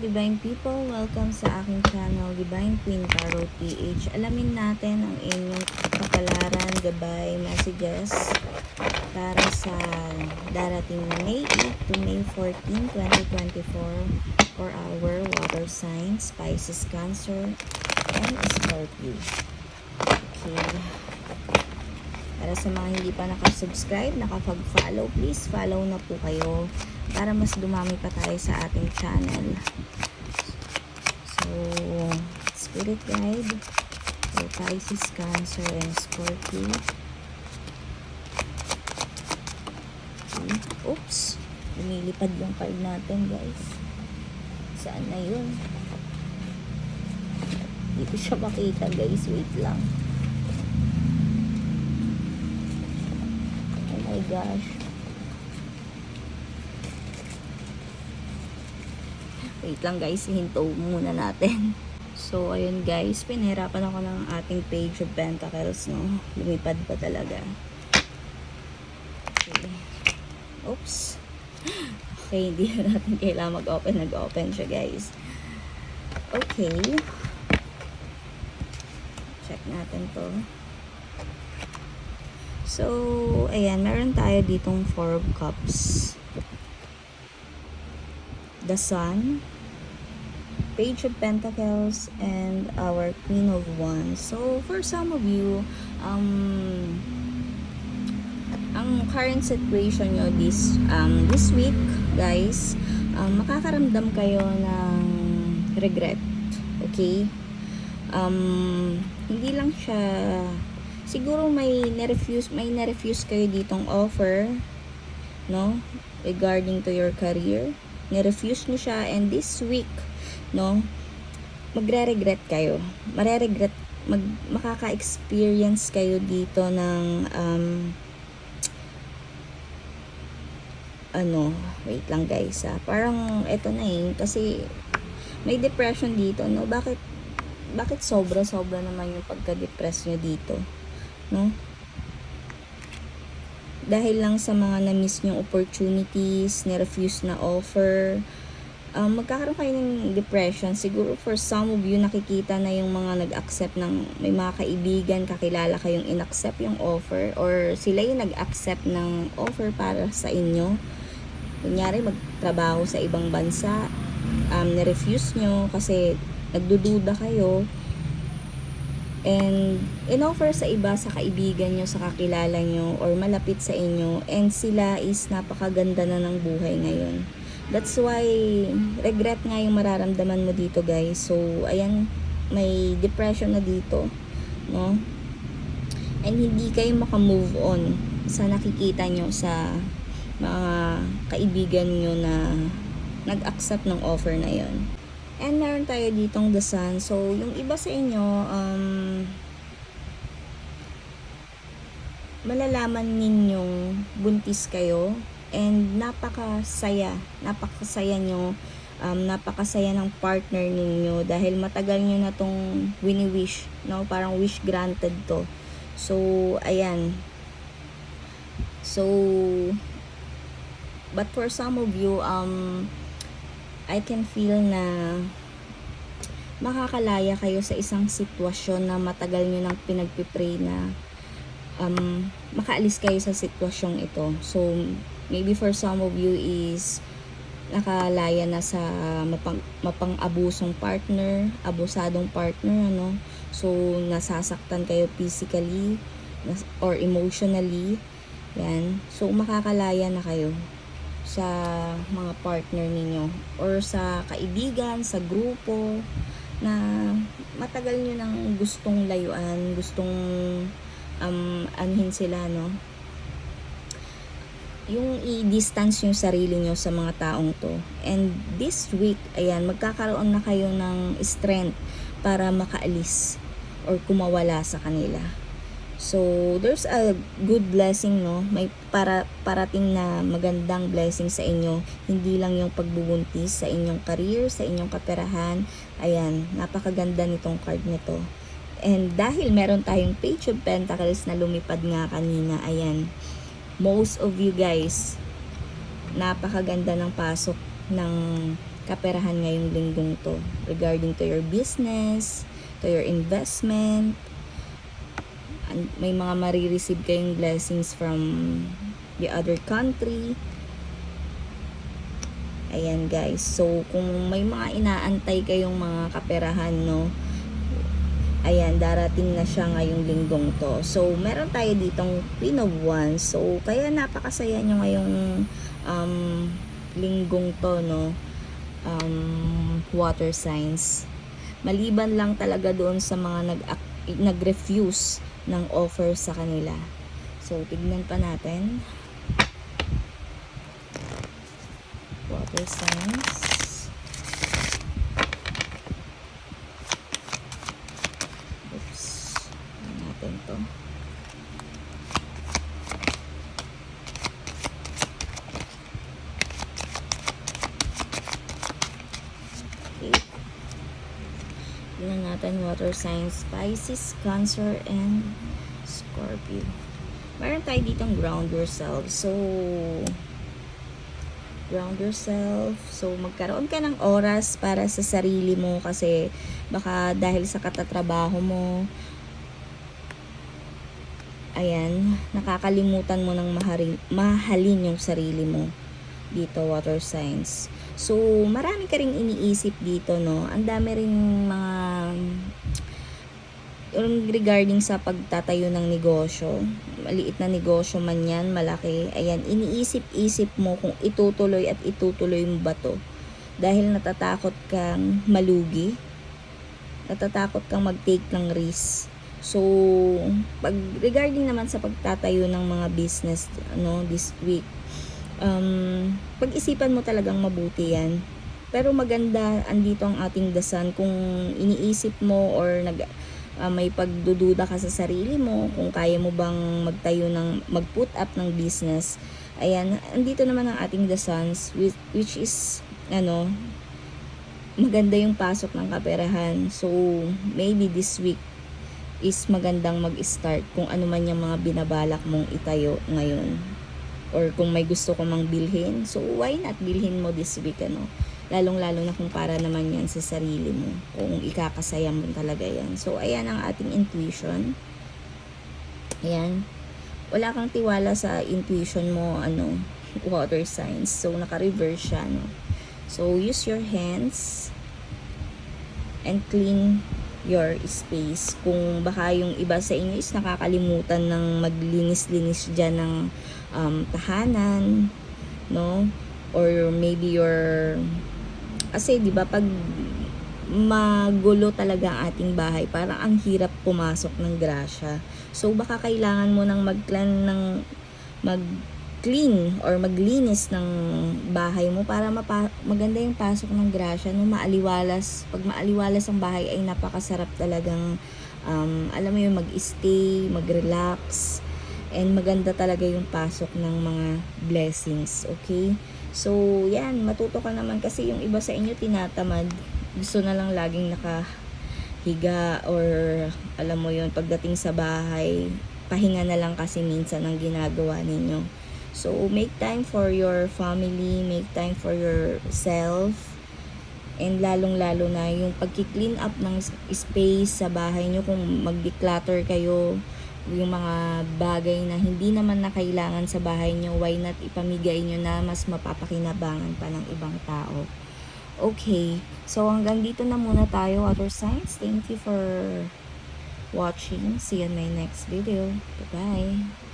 Divine people, welcome sa aking channel, Divine Queen Tarot PH. Alamin natin ang inyong kapalaran, gabay, messages para sa darating May 8 to May 14, 2024 for our water signs, Pisces, Cancer, and Scorpio. Okay. Para sa mga hindi pa nakasubscribe, nakapag-follow, please follow na po kayo para mas dumami pa tayo sa ating channel. So, Spirit Guide for Pisces, Cancer, and Scorpio. Okay. Oops! Lumilipad yung card natin, guys. Saan na yun? Hindi ko siya makita, guys. Wait lang. Oh my gosh. Wait lang guys, hinto muna natin. So, ayun guys, pinahirapan ako ng ating page of pentacles, no? Lumipad pa talaga. Okay. Oops. Okay, hindi na natin kailangan mag-open. Nag-open siya guys. Okay. Check natin to. So, ayan, meron tayo ditong four of cups. The Sun, Page of Pentacles, and our Queen of Wands. So, for some of you, um, ang current situation nyo this, um, this week, guys, um, makakaramdam kayo ng regret. Okay? Um, hindi lang siya siguro may na-refuse may na-refuse kayo ditong offer no regarding to your career. Ni-refuse nyo siya and this week no magre-regret kayo. Mare-regret mag, makaka-experience kayo dito ng um, ano wait lang guys ah. parang eto na eh kasi may depression dito no? Bakit bakit sobra sobra naman yung pagka-depress nyo dito no? Dahil lang sa mga na-miss nyong opportunities, ni-refuse na offer, um, magkakaroon kayo ng depression. Siguro for some of you, nakikita na yung mga nag-accept ng, may mga kaibigan, kakilala kayong in-accept yung offer, or sila yung nag-accept ng offer para sa inyo. Kunyari, magtrabaho sa ibang bansa, um, ni-refuse nyo kasi nagdududa kayo, and in-offer sa iba, sa kaibigan nyo, sa kakilala nyo, or malapit sa inyo, and sila is napakaganda na ng buhay ngayon. That's why, regret nga yung mararamdaman mo dito, guys. So, ayan, may depression na dito, no? And hindi kayo makamove on sa nakikita nyo sa mga kaibigan nyo na nag-accept ng offer na yon. And meron tayo ditong the sun. So, yung iba sa inyo, um, malalaman ninyong buntis kayo and napakasaya, napakasaya nyo, um, napakasaya ng partner ninyo dahil matagal nyo na tong wini-wish, no? Parang wish granted to. So, ayan. So, but for some of you, um, I can feel na makakalaya kayo sa isang sitwasyon na matagal nyo nang pinagpipray na um, makaalis kayo sa sitwasyong ito. So, maybe for some of you is nakalaya na sa mapang, mapang-abusong partner, abusadong partner, ano. So, nasasaktan kayo physically or emotionally. Yan. So, makakalaya na kayo sa mga partner ninyo or sa kaibigan, sa grupo na matagal nyo nang gustong layuan, gustong um, anhin sila, no? Yung i-distance yung sarili nyo sa mga taong to. And this week, ayan, magkakaroon na kayo ng strength para makaalis or kumawala sa kanila. So, there's a good blessing, no? May para, parating na magandang blessing sa inyo. Hindi lang yung pagbubuntis sa inyong career, sa inyong kaperahan. Ayan, napakaganda nitong card nito. And dahil meron tayong Page of Pentacles na lumipad nga kanina, ayan, most of you guys, napakaganda ng pasok ng kaperahan ngayong linggong to regarding to your business, to your investment. May mga marireceive kayong blessings from the other country. Ayan guys. So, kung may mga inaantay kayong mga kaperahan, no, ayan, darating na siya ngayong linggong to. So, meron tayo ditong Queen of Wands. So, kaya napakasaya nyo ngayong um, linggong to, no, um, water signs. Maliban lang talaga doon sa mga nag nag-refuse ng offer sa kanila. So, tignan pa natin. Water signs. Oops. Tignan natin to. Okay. Tignan natin water signs. Pisces, Cancer, and Scorpio. Meron tayo ditong ground yourself. So, ground yourself. So, magkaroon ka ng oras para sa sarili mo kasi baka dahil sa katatrabaho mo, ayan, nakakalimutan mo ng maharin, mahalin yung sarili mo dito, water signs. So, marami ka ring iniisip dito, no? Ang dami ring mga yung regarding sa pagtatayo ng negosyo, maliit na negosyo man yan, malaki, ayan, iniisip-isip mo kung itutuloy at itutuloy mo ba to. Dahil natatakot kang malugi, natatakot kang mag-take ng risk. So, pag regarding naman sa pagtatayo ng mga business, ano, this week, um, pag-isipan mo talagang mabuti yan. Pero maganda, andito ang ating dasan kung iniisip mo or nag, ah, may pagdududa ka sa sarili mo, kung kaya mo bang magtayo ng, mag-put up ng business. Ayan, andito naman ang ating suns, which, which is, ano, maganda yung pasok ng kaperahan. So, maybe this week is magandang mag-start kung ano man yung mga binabalak mong itayo ngayon. Or kung may gusto ko mang bilhin, so why not bilhin mo this week, ano? Lalong-lalo na kung para naman yan sa sarili mo. Kung ikakasaya mo talaga yan. So, ayan ang ating intuition. Ayan. Wala kang tiwala sa intuition mo, ano, water signs. So, naka-reverse siya, no? So, use your hands and clean your space. Kung baka yung iba sa inyo is nakakalimutan ng maglinis-linis dyan ng um, tahanan, no? Or maybe your... Kasi, di ba, pag magulo talaga ang ating bahay, parang ang hirap pumasok ng grasya. So, baka kailangan mo nang mag-clean ng mag-clean or maglinis ng bahay mo para mapa- maganda yung pasok ng grasya, no? Maaliwalas. Pag maaliwalas ang bahay ay napakasarap talagang um, alam mo yung mag-stay, mag-relax, and maganda talaga yung pasok ng mga blessings, okay? So, yan, matuto ka naman kasi yung iba sa inyo tinatamad. Gusto na lang laging nakahiga or alam mo yon pagdating sa bahay, pahinga na lang kasi minsan ang ginagawa ninyo. So, make time for your family, make time for yourself, and lalong-lalo na yung pagki-clean up ng space sa bahay nyo kung mag-declutter kayo yung mga bagay na hindi naman na kailangan sa bahay nyo, why not ipamigay nyo na mas mapapakinabangan pa ng ibang tao. Okay, so hanggang dito na muna tayo, Water Signs. Thank you for watching. See you in my next video. Bye-bye.